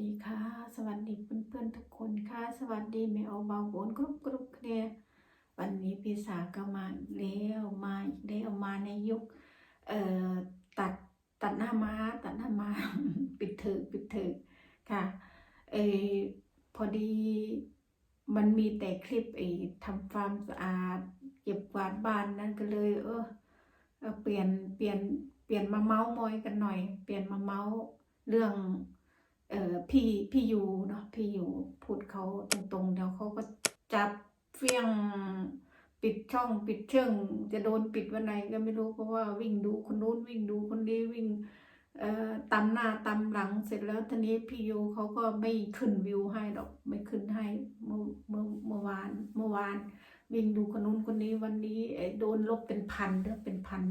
ดีค่ะ สวัสดีเพื่อนๆทุกคนค่ะ สวัสดีแมวเบาโบนกรุบกรุบเคลียวันนี้พี่สาก็มาอีกแล้วมาอีกแล้วมาในยุคเอ่อตัดตัดหน้าม้าตัดหน้าม้าปิดเถอปิดเถอค่ะเออพอดีมันมีแต่คลิปไอ้ทำความสะอาดเก็บกวาดบ้านนั่นก็เลย เออเปลี่ยนเปลี่ยนเปลี่ยนมาเมาส์มอยกันหน่อย เปลี่ยนมาเมาส์เรื่อง เอ่อพี่พี่ยูเนาะพี่ยูพูดเขาตรงๆเดี๋ยวเขาก็จับเฟี้ยงปิดช่องปิดเชิงจะโดนปิดวันไหนก็ไม่รู้เพราะว่าวิ่งดูคนนู้นวิ่งดูคนนี้วิ่งเอ่อตำหน้าตำหลังเสร็จแล้วทีนี้พี่ยูเขาก็ไม่ขึ้นวิวให้ดอกไม่ขึ้นให้เมื่อเมื่อเมื่อวานเมื่อวาน วิ่งดูคนนู้นคนนี้วันนี้เอ่อโดนลบเป็นพันเด้อเป็นพัน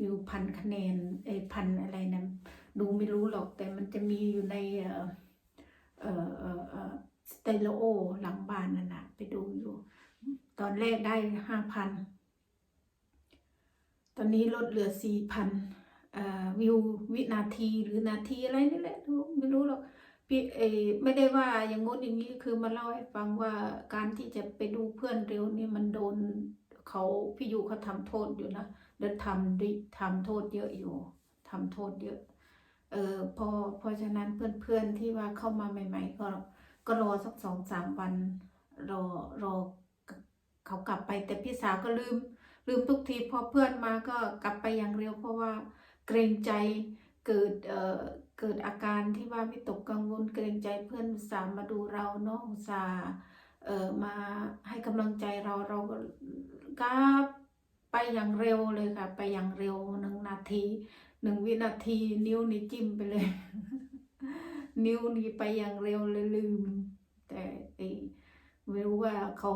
วิวพันคะแนนเอ้พันอะไรนะ ดูไม่รู้หรอกแต่มันจะมีอยู่ในเออเออเออสเตโลโอหลังบ้านนั่นนะไปดูอยู่ ตอนแรกได้ห้าพันตอนนี้ลดเหลือสี่พันวิววินาทีหรือนาทีอะไรนี่แหละรู้ไม่รู้หรอกพี่เออไม่ได้ว่าอย่างงดอย่างนี้คือมาเล่าให้ฟังว่าการที่จะไปดูเพื่อนเร็วนี่มันโดนเขาพี่ยูเขาทำโทษอยู่นะเดินทำดิทำโทษเยอะอยู่ทำโทษเยอะ เออพอเพราะฉะนั้นเพื่อนๆที่ว่าเข้ามาใหม่ ๆ ก็ก็รอสักสองสามวันรอรอเขากลับไปแต่พี่สาวก็ลืม ลืมทุกทีพอเพื่อนมาก็กลับไปอย่างเร็ว เพราะว่าเกรงใจเกิดเอ่อเกิดอาการที่ว่าวิตกกังวลเกรงใจเพื่อนสาห์มาดูเราเนาะอุตส่าเอ่อมาให้กำลังใจเราเราก็กลับไปอย่างเร็วเลยค่ะ ไปอย่างเร็วหนึ่งนาที หนึ่งวินาทีนิ้วนี่จิ้มไปเลย นิ้วนี่ไปอย่างเร็วเลยลืม แต่ไอ้ไม่รู้ว่าเขา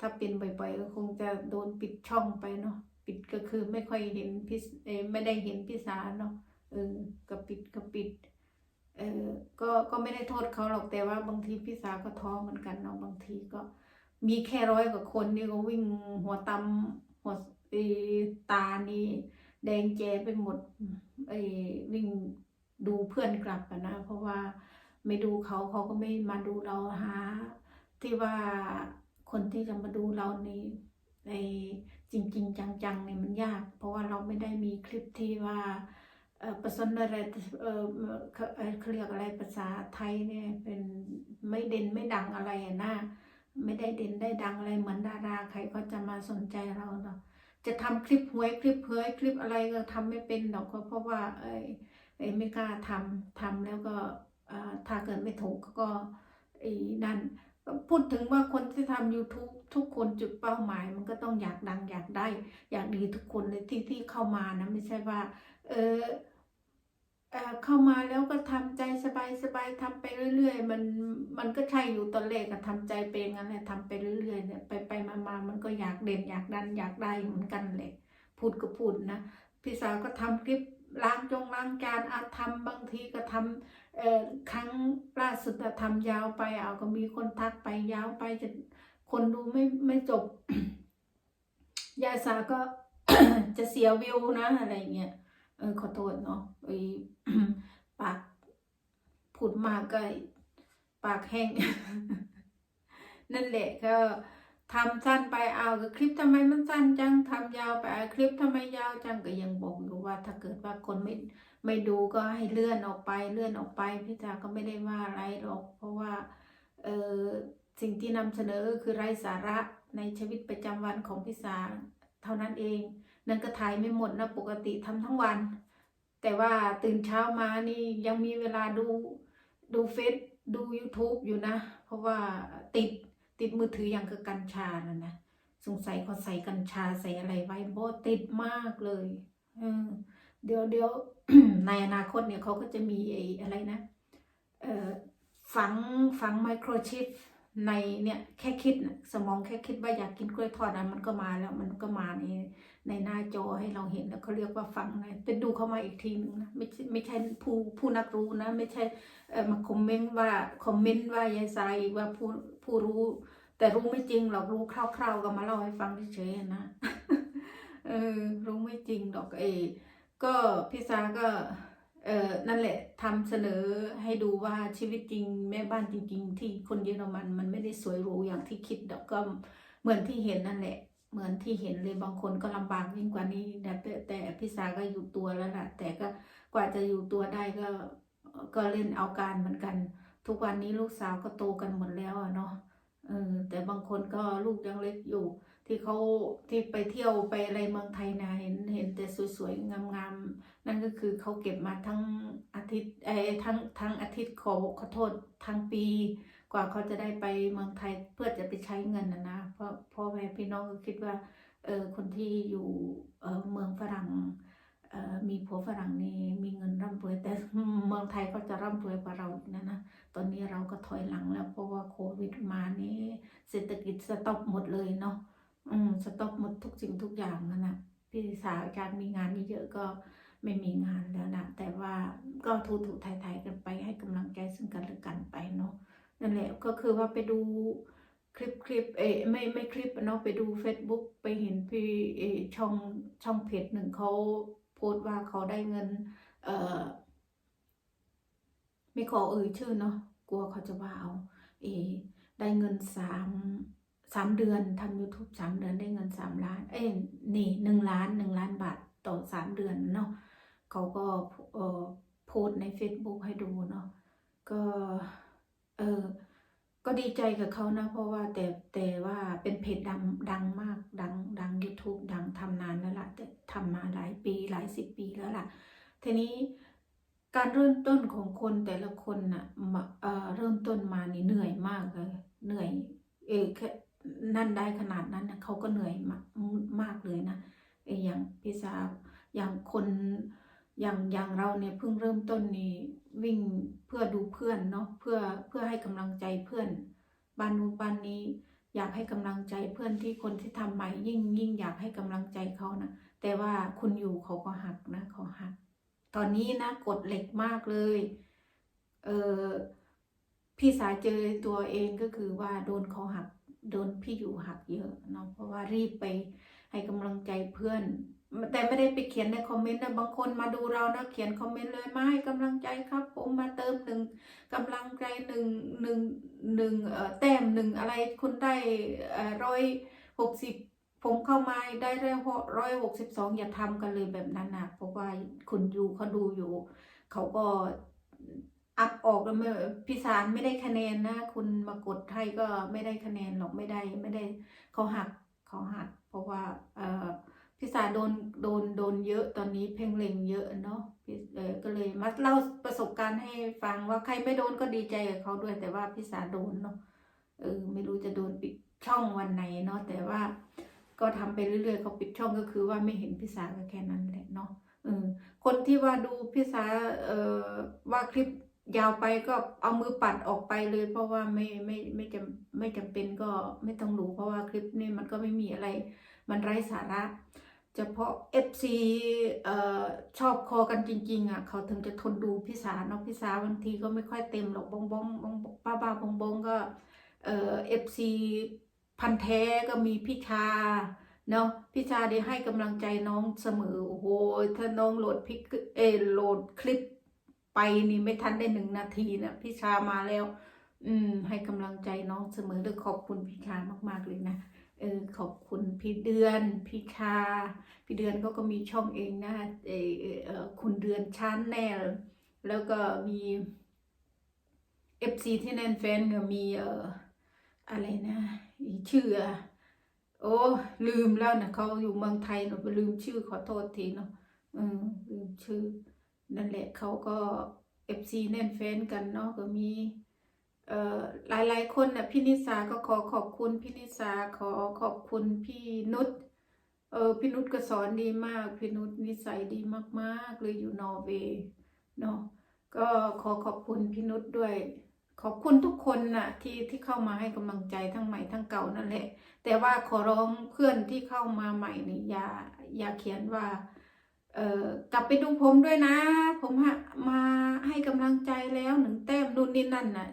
ถ้าเป็นบ่อยๆก็คงจะโดนปิดช่องไปเนาะปิดก็คือไม่ค่อยเห็นพี่เอไม่ได้เห็นพี่สาเนาะเออก็ปิดก็ปิดเออก็ก็ไม่ได้โทษเขาหรอกแต่ว่าบางทีพี่สาก็ท้อเหมือนกันเนาะบางทีก็มีแค่ร้อยกว่าคนนี่ก็วิ่งหัวตำหัวตานี่แดงแจไปหมด ไอ้วิ่งดูเพื่อนกลับนะ เพราะว่าไม่ดูเขาเขาก็ไม่มาดูเราหา ที่ว่าคนที่จะมาดูเราในในจริงๆจังๆเนี่ยมันยาก เพราะว่าเราไม่ได้มีคลิปที่ว่าเออประสนอะไรเออเขาเรียกอะไรภาษาไทยเนี่ยเป็นไม่เด่นไม่ดังอะไรนะไม่ได้เด่นได้ดังอะไรเหมือนดาราใครก็จะมาสนใจเราเนาะ จะทำคลิปหวยคลิปเผยคลิปอะไรก็ทำไม่เป็นหรอกเพราะว่าเอ้ยเอ้ยไม่กล้าทำทำแล้วก็อ่อถ้าเกิดไม่ถูกก็ไอ้นั่นพูดถึงว่าคนที่ทำ YouTube ทุกคนจุดเป้าหมาย มันก็ต้องอยากดังอยากได้ อยากดีทุกคนเลยที่ที่เข้ามานะ ไม่ใช่ว่า เออเอ่อเข้ามาแล้วก็ทำใจ สบายสบายทำไปเรื่อย ๆ มันมันก็ใช่อยู่ตอนแรกก็ทำใจเป็นงั้นแหละทำไปเรื่อยๆเนี่ยไปไปมามามันก็อยากเด่นอยากดันอยากได้เหมือนกันแหละพูดก็พูดนะพี่สาวก็ทำคลิปล้างจงล้างจานอาทำบางทีก็ทำเอ่อครั้งล่าสุดทำยาวไปเอาก็มีคนทักไปยาวไปจะคนดูไม่ไม่จบ ยายสาก็จะเสียวิวนะอะไรเงี้ยเออขอโทษเนาะไอปาก พูดมากก็ปากแห้ง นั่นแหละก็ทำสั้นไปเอาก็คลิปทำไมมันสั้นจังทำยาวไปเอาคลิปทำไมยาวจังก็ยังบอกอยู่ว่า ถ้าเกิดว่าคนไม่ไม่ดูก็ให้เลื่อนออกไปเลื่อนออกไปพี่จ๋าก็ไม่ได้ว่าอะไรหรอก เพราะว่าเออสิ่งที่นำเสนอคือไร้สาระในชีวิตประจำวันของพี่สาเท่านั้นเอง นั่นก็ถ่ายไม่หมดนะปกติทำทั้งวัน แต่ว่าตื่นเช้ามานี่ยังมีเวลาดู ดูเฟซดู YouTube อยู่นะ เพราะว่าติดติดมือถืออย่างคือกัญชานั่นนะสงสัยเขาใส่กัญชาใส่อะไรไว้โบติดมากเลยเออเดี๋ยวเดี๋ยวในอนาคตเนี่ยเขาก็จะมีไอ้อะไรนะเออฝังฝังไมโครชิป ในเนี่ยแค่คิดนะสมองแค่คิดว่าอยากกินกล้วยทอดนะมันก็มาแล้วมันก็มาในในหน้าจอให้เราเห็นแล้วเขาเรียกว่าฟังนะไปดูเข้ามาอีกทีหนึงนะไม่ใช่ไม่ใช่ผู้ผู้นักรู้นะ ไม่ใช่เอ่อมาคอมเมนต์ว่าคอมเมนต์ว่ายายทรายว่าผู้ผู้รู้ แต่รู้ไม่จริงหรอกรู้คร่าวๆก็มาเล่าให้ฟังเฉยๆนะเออรู้ไม่จริงหรอกเออก็พี่สาก็ เออนั่นแหละทำเสนอให้ดูว่าชีวิตจริงแม่บ้านจริง ๆ ที่คนเยอรมันมันไม่ได้สวยหรูอย่างที่คิดดอกก็เหมือนที่เห็นนั่นแหละ เหมือนที่เห็นเลยบางคนก็ลำบากยิ่งกว่านี้แต่แต่แต่พี่สาก็อยู่ตัวแล้วล่ะ แต่ก็กว่าจะอยู่ตัวได้ก็ก็เล่นเอาการเหมือนกัน ทุกวันนี้ลูกสาวก็โตกันหมดแล้วอะเนาะเออแต่บางคนก็ลูกยังเล็กอยู่ ที่เขาที่ไปเที่ยวไปอะไรเมืองไทยนะเห็นเห็นแต่สวยๆงามๆนั่นก็คือเขาเก็บมาทั้งอาทิตย์เอ้ทั้งทั้งอาทิตย์ขอขอโทษทั้งปี กว่าเขาจะได้ไปเมืองไทยเพื่อจะไปใช้เงินนะนะเพราะพ่อแม่พี่น้องก็คิดว่าเออคนที่อยู่เออเมืองฝรั่งเออมีผัวฝรั่งนี่มีเงินร่ำรวยแต่เมืองไทยก็จะร่ำรวยกว่าเราอีกนะนะตอนนี้เราก็ถอยหลังแล้วเพราะว่าโควิดมานี่เศรษฐกิจสต็อปหมดเลยเนาะ อืมสต็อปหมดทุกสิ่งทุกอย่างนั่นนะพี่สาวการมีงานเยอะก็ไม่มีงานแล้วนะแต่ว่าก็ทูถูไทยๆกันไปให้กำลังใจซึ่งกันและกันไปเนาะนั่นแหละก็คือว่าไปดูคลิปคลิปเอยไม่ไม่คลิปเนาะไปดู Facebook ไปเห็นพี่เอช่องช่องเพจหนึ่งเขาโพสต์ว่าเขาได้เงิน เอ่อไม่ขอเอ่ยชื่อเนาะกลัวเขาจะว่าเอาเออได้เงินสาม สามเดือนทำ YouTube สามเดือนได้เงินสามล้าน เอ้ยนี่หนึ่งล้านหนึ่งล้านบาทต่อสามเดือนเนาะเขาก็เออโพสใน Facebook ให้ดูเนาะก็เออก็ดีใจกับเขานะ เพราะว่าแต่แต่ว่าเป็นเพจดังดังมากดังดัง YouTube ดังทำนานแล้วล่ะแต่ทำมาหลายปีหลายสิบปีแล้วล่ะ ทีนี้การเริ่มต้นของคนแต่ละคนน่ะเออเริ่มต้นมานี่เหนื่อยมากเลยเหนื่อยเออแค่ นั่นได้ขนาดนั้นนะเขาก็เหนื่อยมากมากเลยนะอย่างพี่สาวอย่างคนอย่างอย่างเราเนี่ยเพิ่งเริ่มต้นนี่วิ่งเพื่อดูเพื่อนเนาะเพื่อเพื่อให้กำลังใจเพื่อนบ้านนู้นบ้านนี้ อยากให้กำลังใจเพื่อนที่คนที่ทำใหม่ยิ่งยิ่งอยากให้กำลังใจเขานะแต่ว่าคุณอยู่เขาก็หักนะเขาหัก ตอนนี้นะกดเหล็กมากเลยเออพี่สาเจอตัวเองก็คือว่าโดนเขาหัก โดนพี่อยู่หักเยอะเนาะเพราะว่ารีบไปให้กำลังใจเพื่อน แต่ไม่ได้ไปเขียนในคอมเมนต์นะบางคนมาดูเรานะเขียนคอมเมนต์เลยมาให้กำลังใจครับ ผมมาเติมหนึ่งกำลังใจหนึ่งหนึ่งหนึ่งเอ่อแต้มหนึ่งอะไรคุณได้ร้อยหกสิบผมเข้ามาได้ร้อยหกสิบสองอย่าทำกันเลยแบบนั้นนะเพราะว่าคุณอยู่เขาดูอยู่ เขาก็ อัพออกแล้วพี่สารไม่ได้คะแนนนะ คุณมากดให้ก็ไม่ได้คะแนนหรอกไม่ได้ไม่ได้เขาหักเขาหัก เพราะว่าเออพี่สารโดนโดนโดนเยอะตอนนี้เพ่งเล็งเยอะเนาะพี่เออก็เลยมาเล่าประสบการณ์ให้ฟังว่าใครไม่โดนก็ดีใจกับเขาด้วย แต่ว่าพี่สารโดนเนาะเออไม่รู้จะโดนปิดช่องวันไหนเนาะแต่ว่าก็ทำไปเรื่อยๆเขาปิดช่องก็คือว่าไม่เห็นพี่สารก็แค่นั้นแหละเนาะเออคนที่ว่าดูพี่สาเอ่อว่าคลิป ยาวไปก็เอามือปัดออกไปเลย เพราะว่าไม่ไม่ไม่จำไม่จำเป็นก็ไม่ต้องดูเพราะว่าคลิปนี้มันก็ไม่มีอะไร มันไร้สาระ เฉพาะ FC เอ่อชอบคอกันจริง ๆอะเขาถึงจะทนดูพี่สาเนาะพี่สาบางทีก็ไม่ค่อยเต็มหรอกบงบงบงป้าบ้าบงบงก็เอ่อ FC พันแท้ก็มีพี่ชาเนาะพี่ชาได้ให้กำลังใจน้องเสมอโอ้โหถ้าน้องโหลดพิกเอโหลดคลิป ไปนี่ไม่ทันได้หนึ่งนาทีนะพี่ชามาแล้ว อืม ให้กำลังใจน้องเสมอด้วยขอบคุณพี่ชามากๆเลยนะเออขอบคุณพี่เดือนพี่ชา พี่เดือนก็ก็มีช่องเองนะเออคุณเดือนชานแนลแล้วก็มีเอฟซีที่แนนแฟนก็มีเอ่ออะไรนะอีชื่ออโอ้ลืมแล้วนะเขาอยู่เมืองไทยเนาะลืมชื่อขอโทษทีเนาะอืมลืมชื่อ นั่นแหละเขาก็เอฟซีแน่นแฟนกันเนาะก็มีเอ่อหลายๆคนน่ะพี่นิสาก็ขอขอบคุณพี่นิสาขอขอบคุณพี่นุชเออพี่นุชก็สอนดีมากพี่นุชนิสัยดีมากๆเลยอยู่นอร์เวย์เนาะก็ขอขอบคุณพี่นุชด้วย ขอบคุณทุกคนน่ะที่ที่เข้ามาให้กำลังใจทั้งใหม่ทั้งเก่านั่นแหละ แต่ว่าขอร้องเพื่อนที่เข้ามาใหม่นี่อย่าอย่าเขียนว่า กลับไปดูผมด้วยนะ ผมมาให้กำลังใจแล้วหนึ่งแต้มนู่นนี่นั่นน่ะ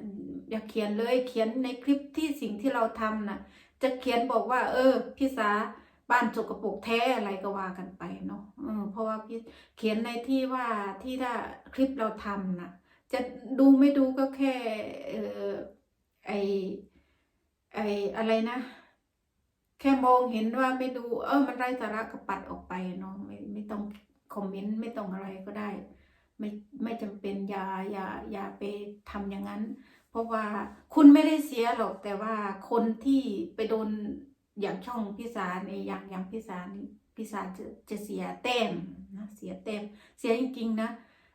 อย่าเขียนเลยเขียนในคลิปที่สิ่งที่เราทำน่ะ จะเขียนบอกว่า เออ พี่สาบ้านสกปรกแท้อะไรก็ว่ากันไปเนาะเพราะว่าพี่เขียนในที่ว่าที่ถ้าคลิปเราทำนะจะดูไม่ดูก็แค่เออไอไออะไรนะแค่มองเห็นว่าไม่ดู เออมันไร้สาระก็ปัดออกไปเนาะไม่ไม่ต้อง คอมเมนต์ไม่ต้องอะไรก็ได้ ไม่ไม่จำเป็นอย่าอย่าอย่าไปทำอย่างนั้น เพราะว่าคุณไม่ได้เสียหรอกแต่ว่าคนที่ไปโดนอย่างช่องพิสารในอย่างอย่างพิสารนี่พิสารจะจะเสียแต้มนะเสียแต้มเสียจริงๆนะ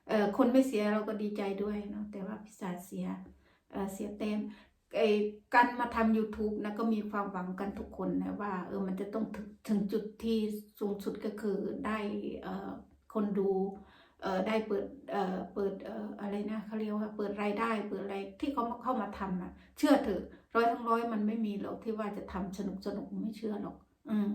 เออคนไม่เสียเราก็ดีใจด้วยเนาะแต่ว่าพิสารเสียเออเสียแต้มไอ้การมาทำ YouTube นะก็มีความหวังกันทุกคนนะว่าเออมันจะต้องถึงถงจุดที่สูงสุดก็คือได้เอ่อ คนดูได้เปิดเปิดอะไรนะเขาเรียกว่าเปิดรายได้เปิดอะไรที่เขาเข้ามาทำอะ เชื่อเถอะร้อยทั้งร้อยมันไม่มีหรอกที่ว่าจะทำสนุกสนุกไม่เชื่อหรอก อืม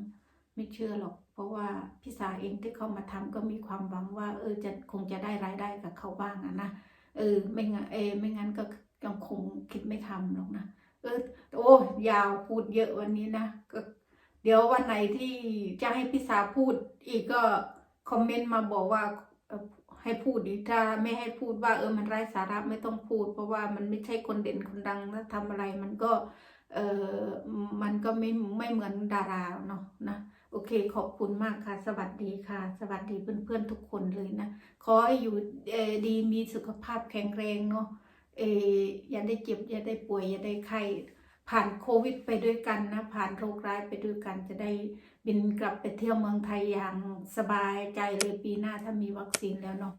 ไม่เชื่อหรอก เพราะว่าพี่สาเองที่เขามาทำก็มีความหวังว่า เออจะคงจะได้รายได้กับเขาบ้างอะนะเออไม่งั้นเอไม่งั้นก็ยังคงคิดไม่ทำหรอกนะเออโอ้ยาวพูดเยอะวันนี้นะก็ เดี๋ยววันไหนที่จะให้พี่สาพูดอีกก็ คอมเมนต์มาบอกว่าให้พูดอีถ้าไม่ให้พูดว่าเออมันไร้สาระไม่ต้องพูด เพราะว่ามันไม่ใช่คนเด่นคนดังแล้วทำอะไรมันก็เออมันก็ไม่ไม่เหมือนดาราเนาะนะโอเคขอบคุณมากค่ะ สวัสดีค่ะ สวัสดีเพื่อนๆทุกคนเลยนะ ขอให้อยู่ดีมีสุขภาพแข็งแรงเนาะเอออย่าได้เจ็บอย่าได้ป่วยอย่าได้ไข้ผ่านโควิดไปด้วยกันนะ ผ่านโรคร้ายไปด้วยกันจะได้ บินกลับไปเที่ยวเมืองไทยอย่างสบายใจเลยปีหน้าถ้ามีวัคซีนแล้วเนาะ